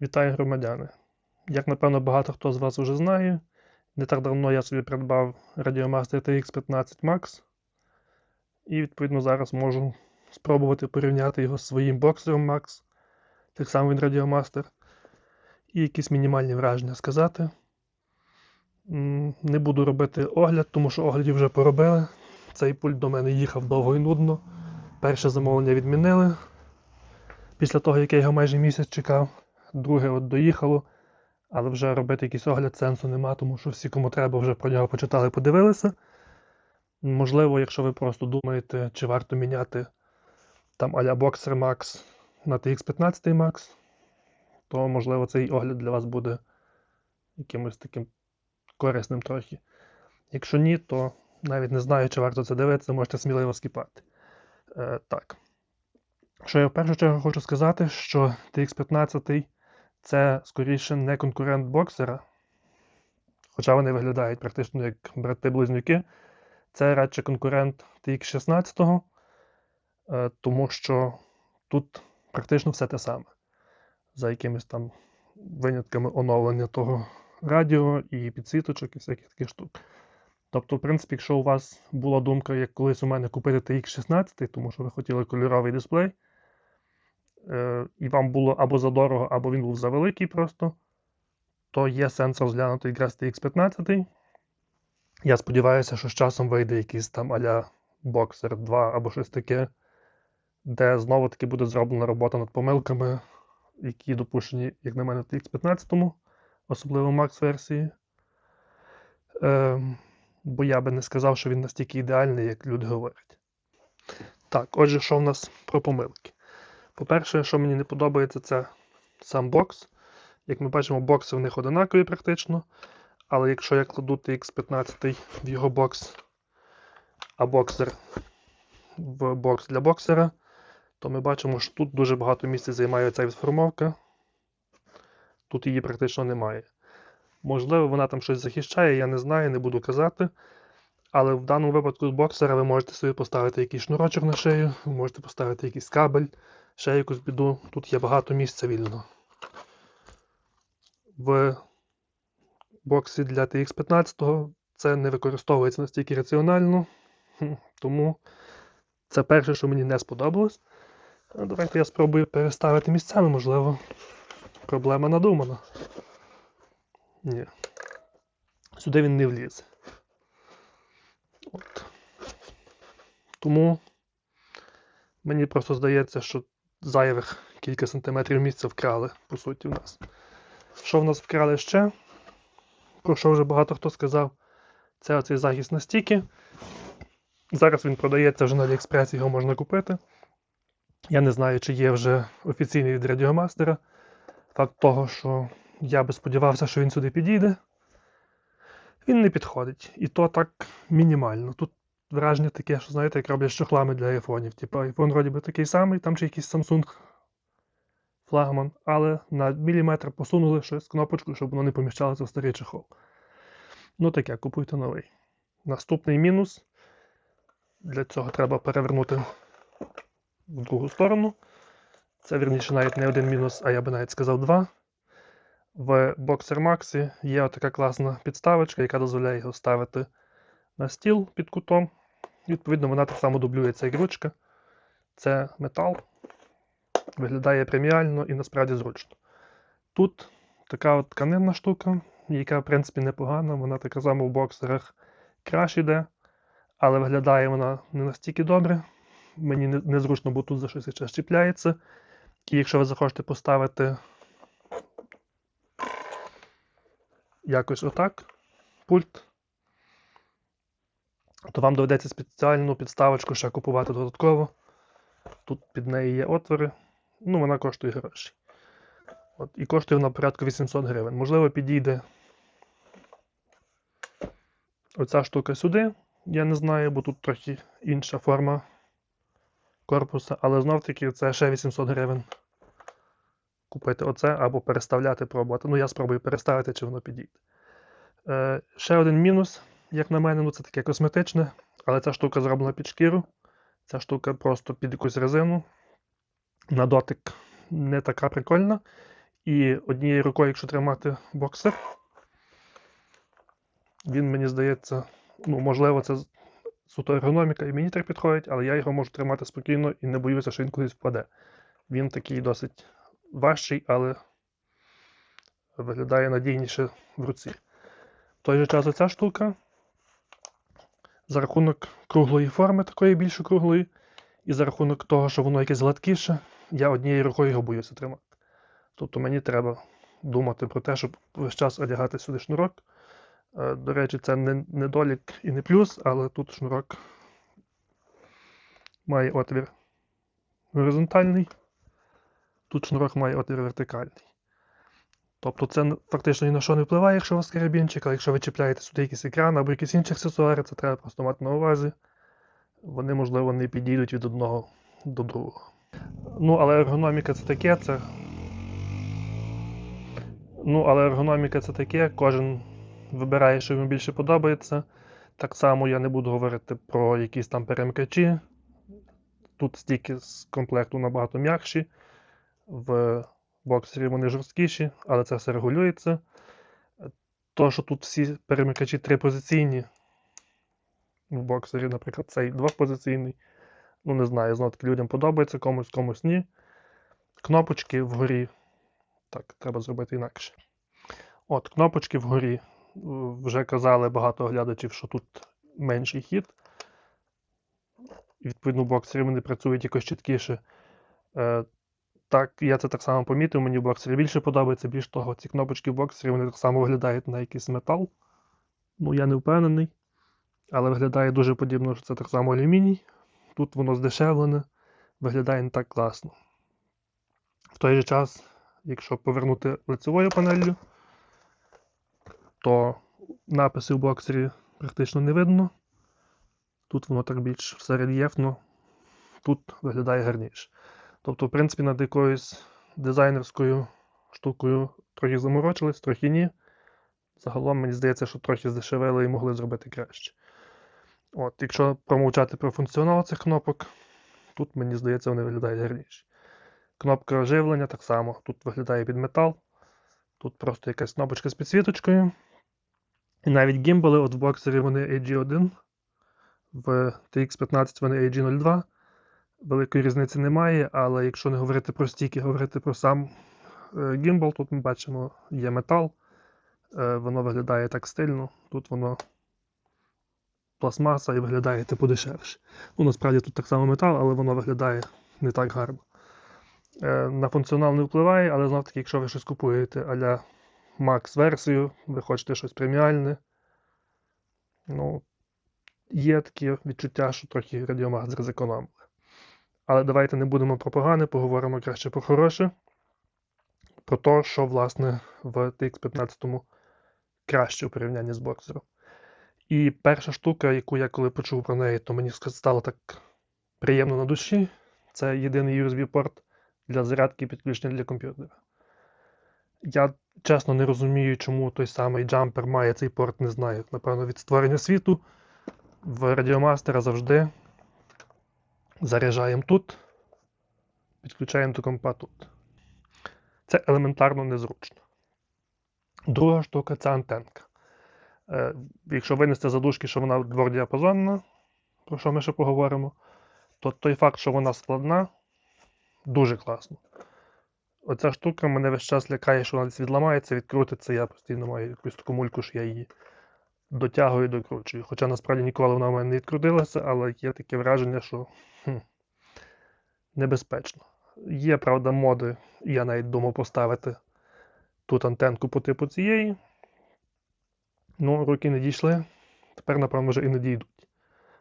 Вітаю громадяни! Як напевно багато хто з вас вже знає, не так давно я собі придбав Radiomaster TX15 Max і відповідно зараз можу спробувати порівняти його з своїм боксером Max, так само він Radiomaster, і якісь мінімальні враження сказати. Не буду робити огляд, тому що оглядів вже поробили. Цей пульт до мене їхав довго і нудно. Перше замовлення відмінили після того, як я його майже місяць чекав. Друге от доїхало, але вже робити якийсь огляд сенсу нема, тому що всі, кому треба, вже про нього почитали, подивилися. Можливо, якщо ви просто думаєте, чи варто міняти там а-ля Boxer Max на TX15 Max, то можливо цей огляд для вас буде якимось таким корисним трохи. Якщо ні, то навіть не знаю, чи варто це дивитися, можете сміливо скіпати. Е, так. Що я в першу чергу хочу сказати, що TX15 це скоріше не конкурент боксера, хоча вони виглядають практично як брати-близнюки. Це радше конкурент TX16, е, тому що тут практично все те саме. За якимись там винятками оновлення того радіо і підсвіточок і всяких таких штук. Тобто, в принципі, якщо у вас була думка, як колись у мене купити TX16, тому що ви хотіли кольоровий дисплей, і вам було або задорого, або він був завеликий просто, то є сенс розглянути якраз TX15. Я сподіваюся, що з часом вийде якийсь там а-ля Boxer 2 або щось таке, де знову-таки буде зроблена робота над помилками, які допущені, як на мене, в TX15, особливо Max версії. Е, бо я би не сказав, що він настільки ідеальний, як люди говорять. Так, отже, що в нас про помилки? По-перше, що мені не подобається, це сам бокс. Як ми бачимо, бокси в них одинакові практично. Але якщо я кладу TX15 в його бокс, а боксер в бокс для боксера, то ми бачимо, що тут дуже багато місця займає ця відформовка. Тут її практично немає. Можливо, вона там щось захищає, я не знаю, не буду казати. Але в даному випадку з боксера ви можете собі поставити якийсь шнурочок на шию, ви можете поставити якийсь кабель, ще якусь біду. Тут є багато місця вільно. В боксі для TX15 це не використовується настільки раціонально. Тому це перше, що мені не сподобалось. Давайте я спробую переставити місцями, можливо. Проблема надумана. Ні. Сюди він не влізе. Тому мені просто здається, що зайвих кілька сантиметрів місця вкрали, по суті, в нас. Що в нас вкрали ще? Про що вже багато хто сказав, це оцей захист на стіки. Зараз він продається вже на Аліекспресі, його можна купити. Я не знаю, чи є вже офіційний від Радіомастера. Факт того, що я би сподівався, що він сюди підійде. Він не підходить. І то так мінімально. Тут враження таке, що знаєте, як роблять з для айфонів. Типу айфон вроді би такий самий, там чи якийсь Samsung флагман, але на міліметр посунули щось кнопочку, щоб воно не поміщалося в старий чехол. Ну таке, купуйте новий. Наступний мінус. Для цього треба перевернути в другу сторону. Це вірніше навіть не один мінус, а я би навіть сказав два. В Boxer Max є така класна підставочка, яка дозволяє його ставити на стіл під кутом. Відповідно, вона так само дублюється як ручка. Це метал. Виглядає преміально і насправді зручно. Тут така от тканинна штука, яка, в принципі, непогана. Вона така сама в боксерах краще йде, але виглядає вона не настільки добре. Мені незручно, бо тут за щось ще щіпляється. І якщо ви захочете поставити якось отак пульт, то вам доведеться спеціальну підставочку ще купувати додатково. Тут під неї є отвори. Ну, вона коштує гроші. От, і коштує вона порядку 800 гривень. Можливо, підійде оця штука сюди. Я не знаю, бо тут трохи інша форма корпуса, але знов таки це ще 800 гривень. Купити оце або переставляти, пробувати. Ну, я спробую переставити, чи воно підійде. Е, ще один мінус, як на мене, ну це таке косметичне, але ця штука зроблена під шкіру. Ця штука просто під якусь резину. На дотик не така прикольна. І однією рукою, якщо тримати боксер, він, мені здається, ну, можливо, це суто ергономіка і мені так підходить, але я його можу тримати спокійно і не боюся, що він кудись впаде. Він такий досить важчий, але виглядає надійніше в руці. В той же час оця штука за рахунок круглої форми, такої більш круглої, і за рахунок того, що воно якесь гладкіше, я однією рукою його боюся тримати. Тобто мені треба думати про те, щоб весь час одягати сюди шнурок. Е, До речі, це не недолік і не плюс, але тут шнурок має отвір горизонтальний, тут шнурок має отвір вертикальний. Тобто це фактично ні на що не впливає, якщо у вас карабінчик, але якщо ви чіпляєте сюди якийсь екран або якісь інші аксесуари, це треба просто мати на увазі. Вони, можливо, не підійдуть від одного до другого. Ну, але ергономіка це таке, це. Ну, але ергономіка це таке, кожен вибирає, що йому більше подобається. Так само я не буду говорити про якісь там перемикачі. Тут стільки з комплекту набагато м'якші. В боксері вони жорсткіші, але це все регулюється. То, що тут всі перемикачі трипозиційні. В боксері, наприклад, цей двопозиційний. Ну, не знаю, знову таки людям подобається, комусь, комусь ні. Кнопочки вгорі. Так, треба зробити інакше. От, кнопочки вгорі. Вже казали багато глядачів, що тут менший хід. Відповідно, в боксері вони працюють якось чіткіше. Так, я це так само помітив, мені в боксері більше подобається. Більш того, ці кнопочки в боксері вони так само виглядають на якийсь метал. Ну, я не впевнений. Але виглядає дуже подібно, що це так само алюміній. Тут воно здешевлене, виглядає не так класно. В той же час, якщо повернути лицевою панеллю, то написи в боксері практично не видно. Тут воно так більш все тут виглядає гарніше. Тобто, в принципі, над якоюсь дизайнерською штукою трохи заморочились, трохи ні. Загалом мені здається, що трохи здешевили і могли зробити краще. От, якщо промовчати про функціонал цих кнопок, тут мені здається, вони виглядають гарніше. Кнопка оживлення так само. Тут виглядає під метал. Тут просто якась кнопочка з підсвіточкою. І навіть гімбали, от в боксері вони AG1, в TX15 вони AG02. Великої різниці немає, але якщо не говорити про стійки, говорити про сам е, гімбал, тут ми бачимо, є метал. Е, Воно виглядає так стильно. Тут воно пластмаса і виглядає типу дешевше. Ну, насправді тут так само метал, але воно виглядає не так гарно. Е, На функціонал не впливає, але знов таки, якщо ви щось купуєте а-ля Max версію, ви хочете щось преміальне. Ну, є таке відчуття, що трохи Радіомаг зекономили. Але давайте не будемо про погане, поговоримо краще про хороше. Про те, що, власне, в TX15 краще у порівнянні з боксером. І перша штука, яку я коли почув про неї, то мені стало так приємно на душі. Це єдиний USB-порт для зарядки і підключення для комп'ютера. Я чесно не розумію, чому той самий джампер має цей порт, не знаю. Напевно, від створення світу. В Радіомастера завжди заряджаємо тут, підключаємо до компа тут. Це елементарно незручно. Друга штука це антенка. Е, якщо винести задушки, що вона двохдіапазонна, про що ми ще поговоримо, то той факт, що вона складна, дуже класно. Оця штука мене весь час лякає, що вона десь відламається, відкрутиться. Я постійно маю якусь таку мульку, що я її дотягую і докручую. Хоча насправді ніколи вона в мене не відкрутилася, але є таке враження, що небезпечно. Є, правда, моди, я навіть думав поставити тут антенку по типу цієї. Ну, руки не дійшли. Тепер, напевно, вже і не дійдуть.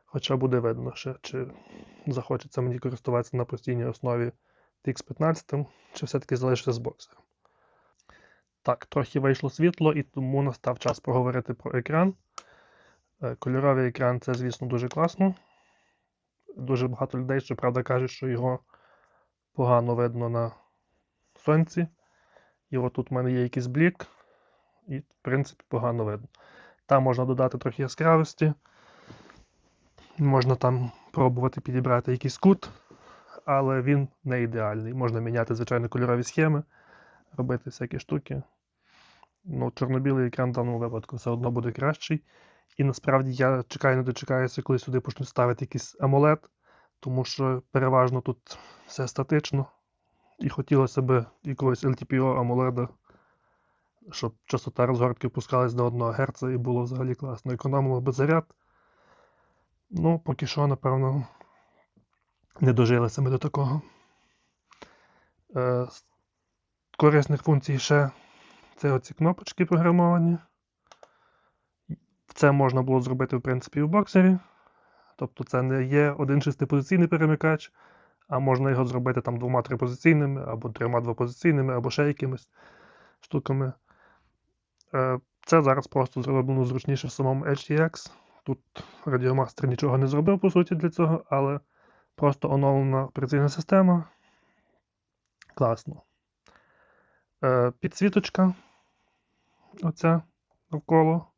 Хоча буде видно ще, чи захочеться мені користуватися на постійній основі TX15, чи все-таки залишиться з боксером. Так, трохи вийшло світло, і тому настав час поговорити про екран. Е, Кольоровий екран це, звісно, дуже класно. Дуже багато людей, щоправда, кажуть, що його погано видно на сонці. І отут в мене є якийсь блік, і, в принципі, погано видно. Там можна додати трохи яскравості. Можна там пробувати підібрати якийсь кут, але він не ідеальний. Можна міняти, звичайно, кольорові схеми. робити всякі штуки. Ну, чорно-білий екран в даному випадку все одно буде кращий. І насправді я чекаю, не дочекаюся, коли сюди почнуть ставити якийсь AMOLED, тому що переважно тут все статично. І хотілося б якогось LTPO AMOLED, щоб частота розгортки опускалась до 1 Гц і було взагалі класно. Економило би заряд. Ну, поки що, напевно, не дожилися ми до такого. Е, корисних функцій ще це оці кнопочки програмовані. Це можна було зробити, в принципі, в боксері. Тобто це не є один шестипозиційний перемикач, а можна його зробити там двома трипозиційними, або трьома двопозиційними, або ще якимись штуками. Е, Це зараз просто зроблено зручніше в самому HTX. Тут Radiomaster нічого не зробив, по суті, для цього, але просто оновлена операційна система. Класно. Е, Підсвіточка. Оця навколо.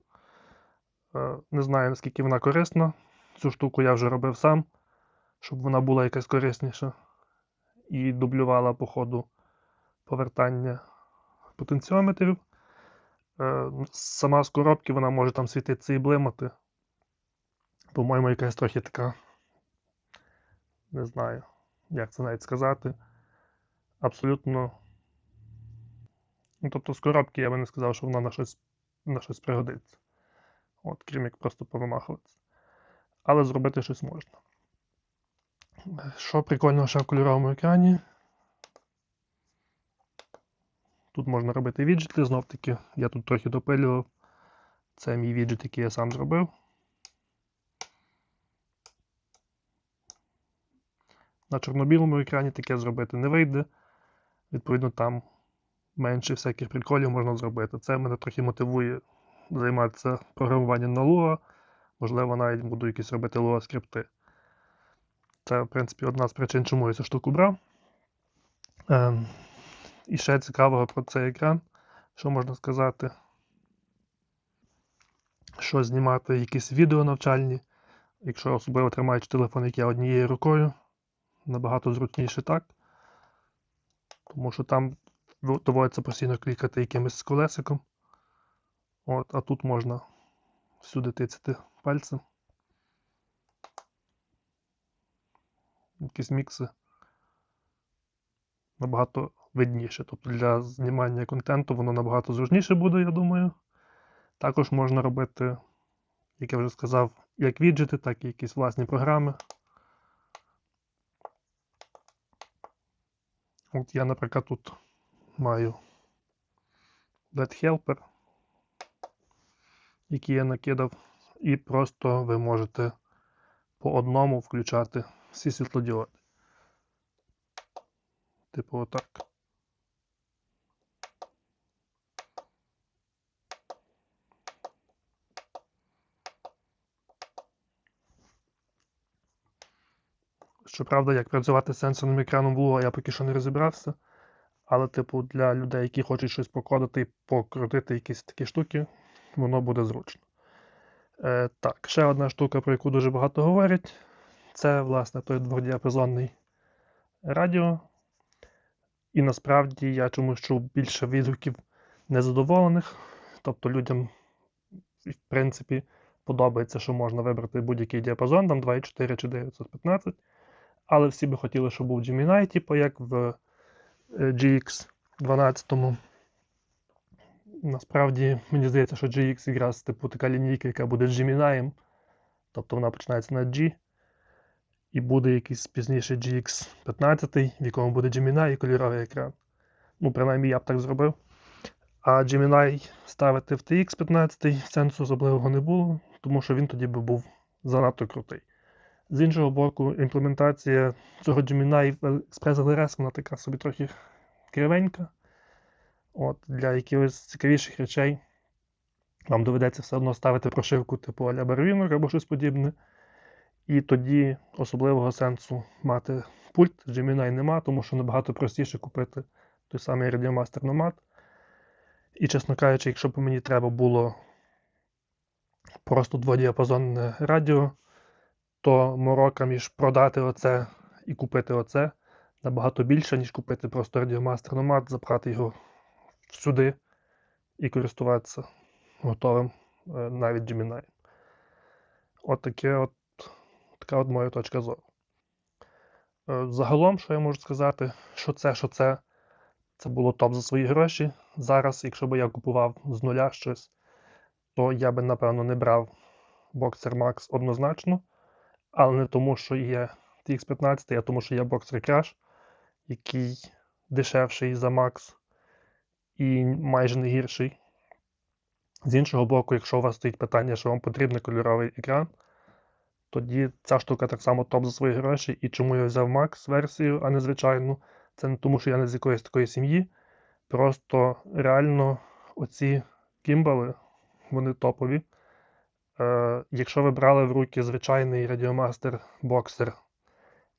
Е, Не знаю, наскільки вона корисна. Цю штуку я вже робив сам, щоб вона була якась корисніша. І дублювала по ходу повертання потенціометрів. Е, Сама з коробки вона може там світитися і блимати. По-моєму, якась трохи така. Не знаю, як це навіть сказати. Абсолютно. Ну, тобто з коробки я би не сказав, що вона на щось, на щось пригодиться. От, крім як просто повимахуватися. Але зробити щось можна. Що прикольно ще в кольоровому екрані? Тут можна робити віджити, знов таки, я тут трохи допилював. Це мій віджит, який я сам зробив. На чорно-білому екрані таке зробити не вийде. Відповідно, там менше всяких приколів можна зробити. Це мене трохи мотивує займатися програмуванням на Lua. Можливо, навіть буду якісь робити Lua скрипти. Це, в принципі, одна з причин, чому я цю штуку брав. Ем, і ще цікавого про цей екран, що можна сказати, що знімати якісь відео навчальні, якщо особливо тримаючи телефон, як я однією рукою, набагато зручніше так. Тому що там доводиться постійно клікати якимось колесиком. От, а тут можна всюди тицяти пальцем. Якісь мікси набагато видніше. Тобто для знімання контенту воно набагато зручніше буде, я думаю. Також можна робити, як я вже сказав, як віджити, так і якісь власні програми. От я, наприклад, тут маю Helper, який я накидав, і просто ви можете по одному включати всі світлодіоди. Типу отак. Щоправда, як працювати з сенсорним екраном в я поки що не розібрався. Але, типу, для людей, які хочуть щось покодити покрутити якісь такі штуки, воно буде зручно. Е, Так, ще одна штука, про яку дуже багато говорять, це, власне, той двохдіапазонний радіо. І насправді я чомусь чув більше відгуків незадоволених. Тобто людям, в принципі, подобається, що можна вибрати будь-який діапазон, там 2,4 чи 915. Але всі би хотіли, щоб був Gemini, типу як в GX 12. Насправді, мені здається, що GX якраз типу така лінійка, яка буде Gemini. Тобто вона починається на G. І буде якийсь пізніше GX 15, в якому буде Gemini і кольоровий екран. Ну, принаймні, я б так зробив. А Gemini ставити в TX 15 сенсу особливого не було, тому що він тоді би був занадто крутий. З іншого боку, імплементація цього Gemini в Express LRS, вона така собі трохи кривенька. От, Для якихось цікавіших речей вам доведеться все одно ставити прошивку типу Аля Barwinner або щось подібне. І тоді особливого сенсу мати пульт Gemini нема, тому що набагато простіше купити той самий Radiomaster Nomad. І, чесно кажучи, якщо б мені треба було просто дводіапазонне радіо, то морока між продати оце і купити оце набагато більше, ніж купити просто Radiomaster Nomad, запхати його всюди і користуватися готовим е, навіть Gemini. От таке от, така от моя точка зору. Е, Загалом, що я можу сказати, що це, що це, це було топ за свої гроші. Зараз, якщо б я купував з нуля щось, то я би, напевно, не брав Boxer Max однозначно, але не тому, що є TX15, а тому, що є Boxer Crash, який дешевший за Max і майже не гірший. З іншого боку, якщо у вас стоїть питання, що вам потрібен кольоровий екран, тоді ця штука так само топ за свої гроші. І чому я взяв Max версію, а не звичайну, це не тому, що я не з якоїсь такої сім'ї. Просто реально оці кімбали, вони топові. Е, якщо ви брали в руки звичайний Radiomaster Boxer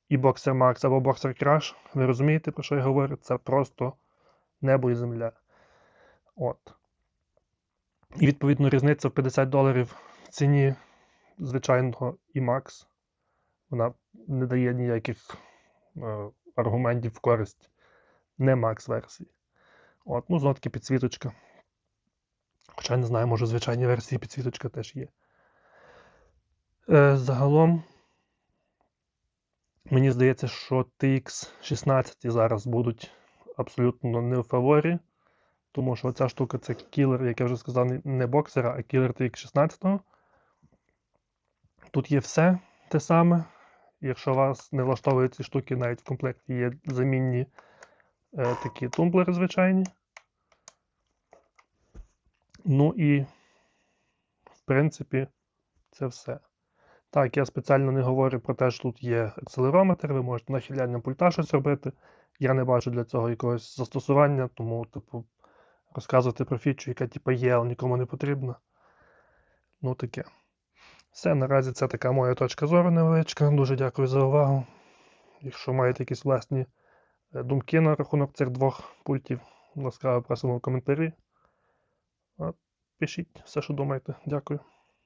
і Boxer Max або Boxer Crash, ви розумієте, про що я говорю? Це просто небо і земля. От. І відповідно різниця в 50 доларів в ціні звичайного і Max. Вона не дає ніяких е, аргументів в користь не Max версії. От, ну, знову таки підсвіточка. Хоча я не знаю, може в звичайній версії підсвіточка теж є. Е, загалом, мені здається, що TX16 зараз будуть абсолютно не в фаворі. Тому що ця штука це кілер, як я вже сказав, не- боксера, а кілер TX16. Тут є все те саме. Якщо вас не влаштовують ці штуки, навіть в комплекті є замінні е, такі тумблери звичайні. Ну і, в принципі, це все. Так, я спеціально не говорю про те, що тут є акселерометр, ви можете нахилянням пульта щось робити. Я не бачу для цього якогось застосування, тому, типу, розказувати про фічу, яка типу, є, але нікому не потрібна. Ну таке. Все, наразі це така моя точка зору невеличка. Дуже дякую за увагу. Якщо маєте якісь власні е, думки на рахунок цих двох пультів, ласкаво просимо в коментарі. Пишіть все, що думаєте. Дякую.